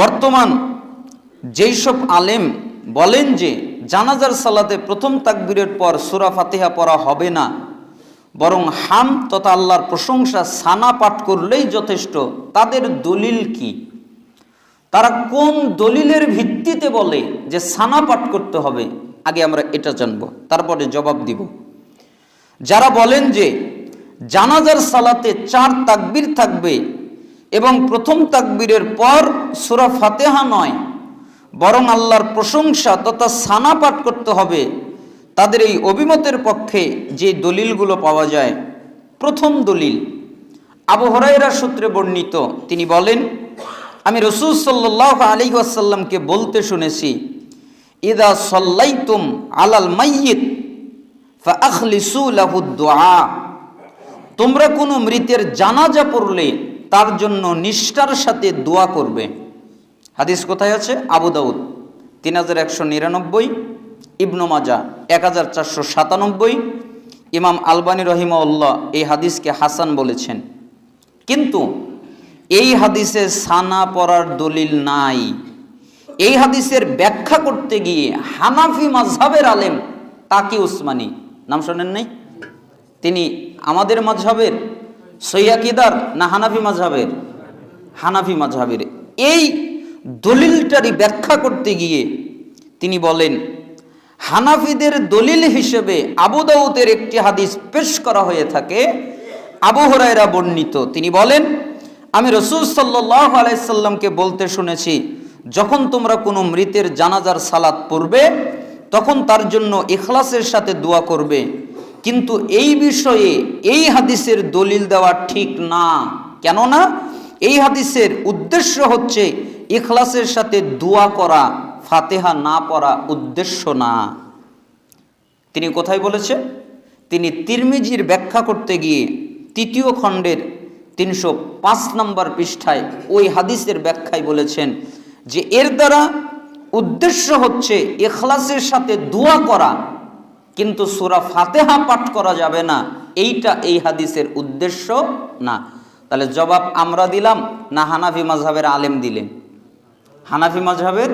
বর্তমান যেই সব আলেম বলেন যে জানাজার সালাতে প্রথম তাকবীরের পর সুরা ফাতিহা পড়া হবে না, বরং হাম তথা আল্লাহর প্রশংসা সানা পাঠ করলেই যথেষ্ট। তাদের দলিল কি? তারা কোন দলিলের ভিত্তিতে বলে যে সানা পাঠ করতে হবে? আগে আমরা এটা জানব, তারপরে জবাব দিব। যারা বলেন যে জানাজার সালাতে চার তাকবির থাকবে এবং প্রথম তাকবীরের পর সুরা ফাতেহা নয়, বরং আল্লাহর প্রশংসা তথা সানা পাঠ করতে হবে। তাদের এই অভিমতের পক্ষে যে দলিলগুলো পাওয়া যায়, প্রথম দলিল, আবু হরাইরা সূত্রে বর্ণিত। তিনি বলেন, আমি রসুল সাল্লাহ আলী আসাল্লামকে বলতে শুনেছি, ইদা সল্লাইতুম আলাল মাইয়িত তোমরা কোনো মৃতের জানাজা পড়লে তার জন্য নিষ্ঠার সাথে দোয়া করবে। হাদিস কোথায় আছে? আবু দাউদ, তিন হাজার একশো নিরানব্বই, ইবনু মাজা এক হাজার চারশো সাতানব্বই। ইমাম আলবানী রহিমাউল্লাহ এই হাদিসকে হাসান বলেছেন। কিন্তু এই হাদিসে সানা পড়ার দলিল নাই। এই হাদিসের ব্যাখ্যা করতে গিয়ে হানাফি mazhaবের আলেম তাকি উসমানী, নাম শোনেন নাই? তিনি আমাদের মাঝহাবের সৈয়াকিদার না হানাফি মাঝহাবের হানাফি মাঝহাবের এই দলিলটারই ব্যাখ্যা করতে গিয়ে তিনি বলেন, হানাফিদের দলিল হিসেবে আবু দাউদের একটি হাদিস পেশ করা হয়ে থাকে, আবু হরাইরা বর্ণিত। তিনি বলেন, আমি রসুল সাল্লাহ আলাইসাল্লামকে বলতে শুনেছি, যখন তোমরা কোনো মৃতের জানাজার সালাত পড়বে, তখন তার জন্য ইখলাসের সাথে দোয়া করবে। কিন্তু এই বিষয়ে এই হাদিসের দলিল দেওয়া ঠিক না। কেননা এই হাদিসের উদ্দেশ্য হচ্ছে ইখলাসের সাথে দোয়া করা, ফাতেহা না পড়া উদ্দেশ্য না। তিনি কোথায় বলেছে? তিনি তিরমিজির ব্যাখ্যা করতে গিয়ে তৃতীয় খণ্ডের তিনশো পাঁচ নম্বর পৃষ্ঠায় ওই হাদিসের ব্যাখ্যায় বলেছেন যে এর দ্বারা উদ্দেশ্য হচ্ছে এখলাসের সাথে দোয়া করা কিন্তু সুরা ফাতেহা পাঠ করা যাবে না। এইটা এই হাদিসের উদ্দেশ্য না। তাহলে জবাব আমরা দিলাম না হানাফি মাঝহাবের আলেম দিলেন? হানাফি মাঝহাবের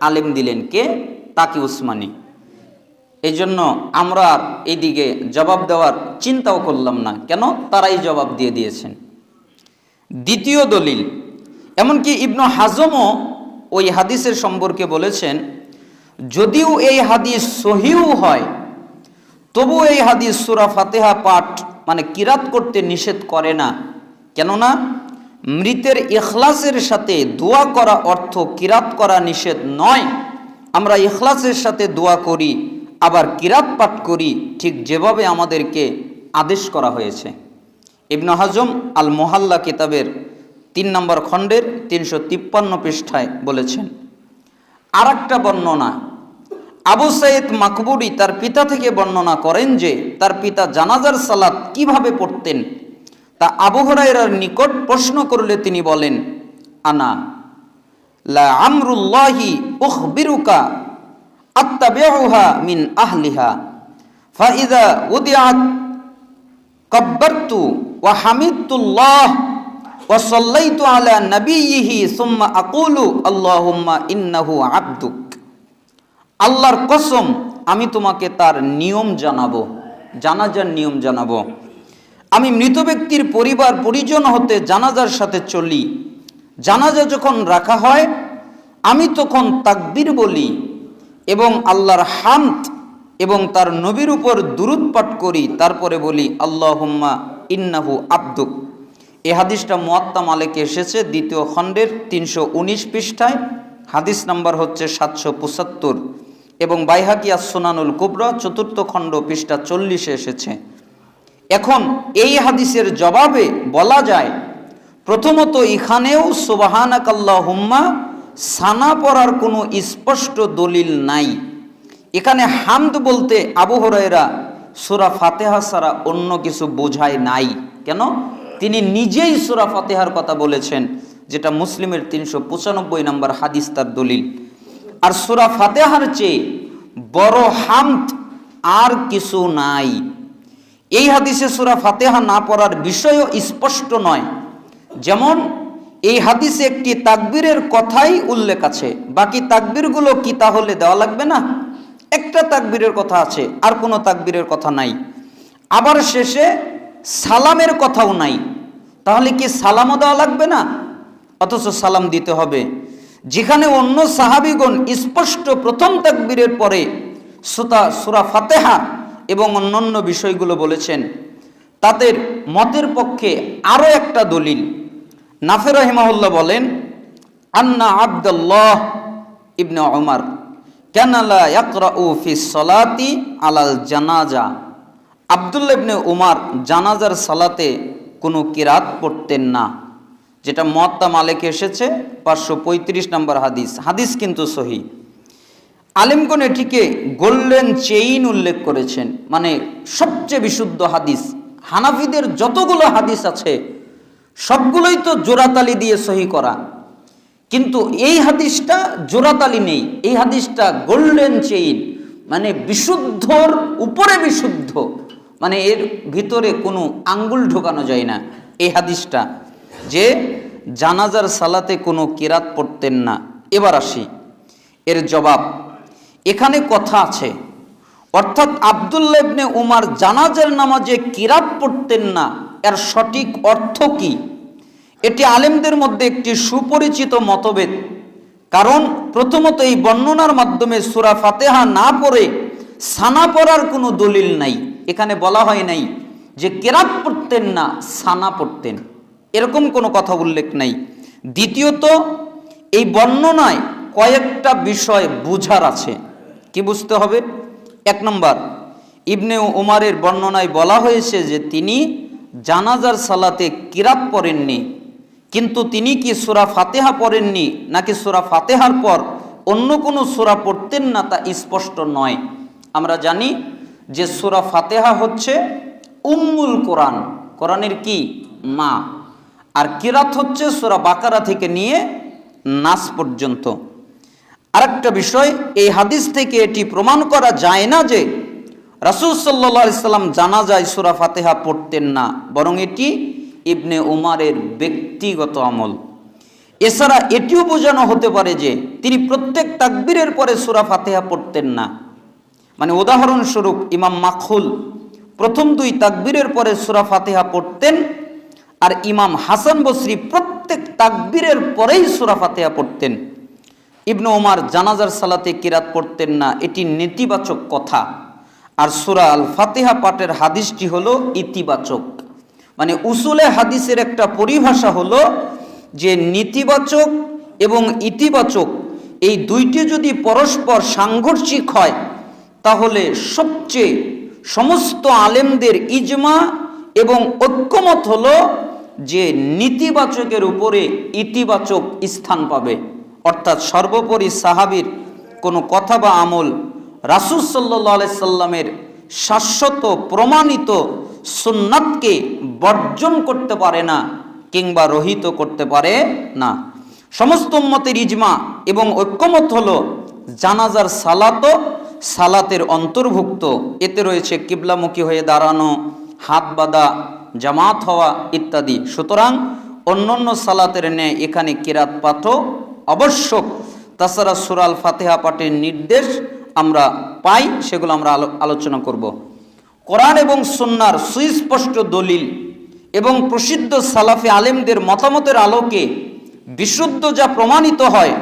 আলেম দিলেন কে? তাকি উসমানী। এই জন্য আমরা এইদিকে জবাব দেওয়ার চিন্তাও করলাম না। কেন? তারাই জবাব দিয়ে দিয়েছেন। দ্বিতীয় দলিল, এমনকি ইবনু হাজমও ওই হাদিসের সম্পর্কে বলেছেন, যদিও এই হাদিস সহিও হয় তবু এই হাদিস সুরা ফাতেহা পাঠ মানে কিরাত করতে নিষেধ করে না। কেননা মৃতের ইখলাসের সাথে দোয়া করা অর্থ কিরাত করা নিষেধ নয়। আমরা ইখলাসের সাথে দোয়া করি, আবার কিরাত পাঠ করি, ঠিক যেভাবে আমাদেরকে আদেশ করা হয়েছে। ইবনু হাজম আল মোহাল্লা কিতাবের তিন নম্বর খণ্ডের তিনশো তিপ্পান্ন পৃষ্ঠায় বলেছেন আর একটা বর্ণনা আবু সাইদ মাকবুরি তার পিতা থেকে বর্ণনা করেন যে তার পিতা জানাজার সালাত কীভাবে পড়তেন? তা আবু হরাইরার নিকট প্রশ্ন করলে তিনি বলেন, আনা, লা আমরুল্লাহি মিন হামিদতুল্লাহ আলা সুম্মা আকুলু আল্লাহর কসম, আমি তোমাকে তার নিয়ম জানাব, জানাজার নিয়ম জানাব। আমি মৃত ব্যক্তির পরিবার, পরিজন হতে জানাজার সাথে চলি। জানাজা যখন রাখা হয়, আমি তখন তাকবির বলি এবং আল্লাহর হান্ত এবং তার নবীর উপর দুরুদ পাঠ করি, তারপরে বলি, আল্লাহুম্মা ইন্নাহু আব্দুক। এ হাদিসটা মোয়াত্তা মালেকে এসেছে, দ্বিতীয় খণ্ডের তিনশো উনিশ পৃষ্ঠায়। হাদিস নাম্বার হচ্ছে সাতশো পঁচাত্তর। এবং বাইহাকিয়া সোনানুল কুবরা চতুর্থ খণ্ড পৃষ্ঠা চল্লিশে এসেছে। এখন এই হাদিসের জবাবে বলা যায়, প্রথমত এখানেও সোবাহানাকাল্লা হুম্মা সানা পড়ার কোনো স্পষ্ট দলিল নাই। এখানে হামদ বলতে আবু হরাইরা সুরা ফাতেহা ছাড়া অন্য কিছু বোঝায় নাই। কেন? তিনি নিজেই সুরা ফাতেহার কথা বলেছেন, যেটা মুসলিমের তিনশো পঁচানব্বই নম্বর হাদিস তার দলিল। আর সুরা ফাতেহার চেয়ে বড় হামদ আর কিছু নাই। এই হাদিসে সুরা ফাতেহা না পড়ার বিষয়ও স্পষ্ট নয়। যেমন, এই হাদিসে একটি তাকবীরের কথাই উল্লেখ আছে। বাকি তাকবীরগুলো কি তাহলে দেওয়া লাগবে না? একটা তাকবীরের কথা আছে, আর কোনো তাকবীরের কথা নাই। আবার শেষে সালামের কথাও নাই। তাহলে কি সালামও দেওয়া লাগবে না? অথচ সালাম দিতে হবে। যেখানে অন্য সাহাবিগণ স্পষ্ট প্রথম তাকবীরের পরে সুতা, সুরা ফাতেহা এবং অন্যান্য বিষয়গুলো বলেছেন, তাদের মতের পক্ষে আরও একটা দলিল। নাফের রহিমাহুল্লাহ বলেন, আন্না আব্দুল্লাহ ইবনে ওমর কেনালা ইয়াকরাউ ফি সলাতি আলাল জানাজা। আব্দুল্লাহ ইবনে উমার জানাজার সালাতে কোনো কিরাত পড়তেন না। যেটা মত্তা মালিক এসেছে পাঁচশো পঁয়ত্রিশ নম্বর হাদিস। হাদিস কিন্তু সহি। আলিমগণ এটিকে গোল্ডেন চেইন উল্লেখ করেছেন। মানে সবচেয়ে বিশুদ্ধ হাদিস। হানাফিদের যতগুলো হাদিস আছে, সবগুলোই তো জোড়াতালি দিয়ে সহি করা। কিন্তু এই হাদিসটা জোড়াতালি নেই। এই হাদিসটা গোল্ডেন চেইন। মানে বিশুদ্ধর উপরে বিশুদ্ধ। মানে এর ভিতরে কোনো আঙ্গুল ঢোকানো যায় না এই হাদিসটা। যে জানাজার সালাতে কোনো কিরাত পড়তেন না। এবার আসি। এর জবাব, এখানে কথা আছে। অর্থাৎ আবদুল্লাহ ইবনে উমার জানাজার নামাজে কিরাত পড়তেন না। এর সঠিক অর্থ কি? এটি আলেমদের মধ্যে একটি সুপরিচিত মতভেদ। কারণ প্রথমত এই বর্ণনার মাধ্যমে সুরা ফাতেহা না পড়ে সানা পড়ার কোনো দলিল নাই। এখানে বলা হয় নাই যে কেরাত পড়তেন না, সানা পড়তেন। এরকম কোনো কথা উল্লেখ নাই। দ্বিতীয়ত, এই বর্ণনায় কয়েকটা বিষয় বুঝার আছে। কি বুঝতে হবে? এক নম্বর, ইবনে উমারের বর্ণনায় বলা হয়েছে যে তিনি জানাজার সালাতে কিরাত পড়েননি। কিন্তু তিনি কি সুরা ফাতেহা পড়েননি, নাকি সুরা ফাতেহার পর অন্য কোনো সুরা পড়তেন না তা স্পষ্ট নয়। আমরা জানি যে সুরা ফাতেহা হচ্ছে উম্মুল কোরআন। কোরআনের কি? মা। আর কিরাত হচ্ছে সুরা বাকারা থেকে নিয়ে নাস পর্যন্ত। আরেকটা বিষয়, এই হাদিস থেকে এটি প্রমাণ করা যায় না যে রাসুল সাল্লা সাল্লাম জানা যায় সুরা ফাতেহা পড়তেন না, বরং এটি ইবনে উমারের ব্যক্তিগত আমল। এছাড়া এটিও বোঝানো হতে পারে যে তিনি প্রত্যেক তাকবীরের পরে সুরা ফাতেহা পড়তেন না। মানে উদাহরণস্বরূপ ইমাম মাখুল প্রথম দুই তাকবীরের পরে সুরা ফাতেহা পড়তেন আর ইমাম হাসান বসরি প্রত্যেক তাকবীরের পরেই সুরা ফাতেহা পড়তেন। ইবনু ওমার জানাজার সালাতে কিরাত পড়তেন না, এটি নেতিবাচক কথা। আর সুরা আল ফাতেহা পাঠের হাদিসটি হলো ইতিবাচক। মানে উসুলে হাদিসের একটা পরিভাষা হলো যে নেতিবাচক এবং ইতিবাচক এই দুইটি যদি পরস্পর সাংঘর্ষিক হয়, তাহলে সবচেয়ে সমস্ত আলেমদের ইজমা এবং ঐক্যমত হলো যে নীতিবাচকের উপরে ইতিবাচক স্থান পাবে। অর্থাৎ সর্বোপরি সাহাবির কোনো কথা বা আমল রাসুল সাল্লাহ সাল্লামের শাশ্বত প্রমাণিত সুন্নাতকে বর্জন করতে পারে না কিংবা রহিত করতে পারে না। সমস্ত উম্মতের ইজমা এবং ঐক্যমত হলো জানাজার সালাত, সালাতের অন্তর্ভুক্ত। এতে রয়েছে কিবলামুখী হয়ে দাঁড়ানো, হাত বাঁধা জামাত হওয়া ইত্যাদি। সুতরাং অন্যান্য সালাতের ন্যায় এখানে কিরাত পাঠও আবশ্যক। তাছাড়া সুরাল ফাতেহা পাঠের নির্দেশ আমরা পাই, সেগুলো আমরা আলোচনা করব। কোরআন এবং সুন্নার সুস্পষ্ট দলিল এবং প্রসিদ্ধ সালাফি আলেমদের মতামতের আলোকে বিশুদ্ধ যা প্রমাণিত হয়,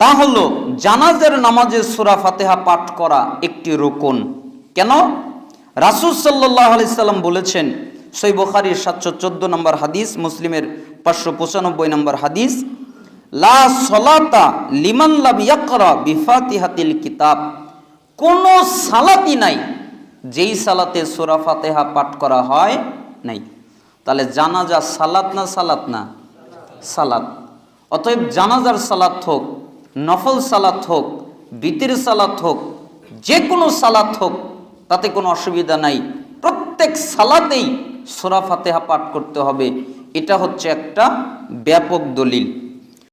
তা হল জানাজের নামাজে সুরা ফাতেহা পাঠ করা একটি রোকন। কেন? রাসুল সাল্লাহ আলাইসাল্লাম বলেছেন সই বখারির সাতশো চোদ্দ নম্বর হাদিস, মুসলিমের পাঁচশো পঁচানব্বই নম্বর হাদিস, লা সলাতা লিমান লাম ইয়াকরা বিফাতিহাতিল কিতাব। কোন সালাতি নাই, যেই সালাতে সুরা ফাতেহা পাঠ করা হয় নাই। তাহলে জানাজা সালাত না সালাত না? সালাত। অতএব জানাজার সালাত হোক, নফল সালাত হোক, বিতির সালাত হোক যে কোনো সালাত হোক, তাতে কোনো অসুবিধা নাই। প্রত্যেক সালাতেই সোরা ফাতেহা পাঠ করতে হবে। এটা হচ্ছে একটা ব্যাপক দলিল।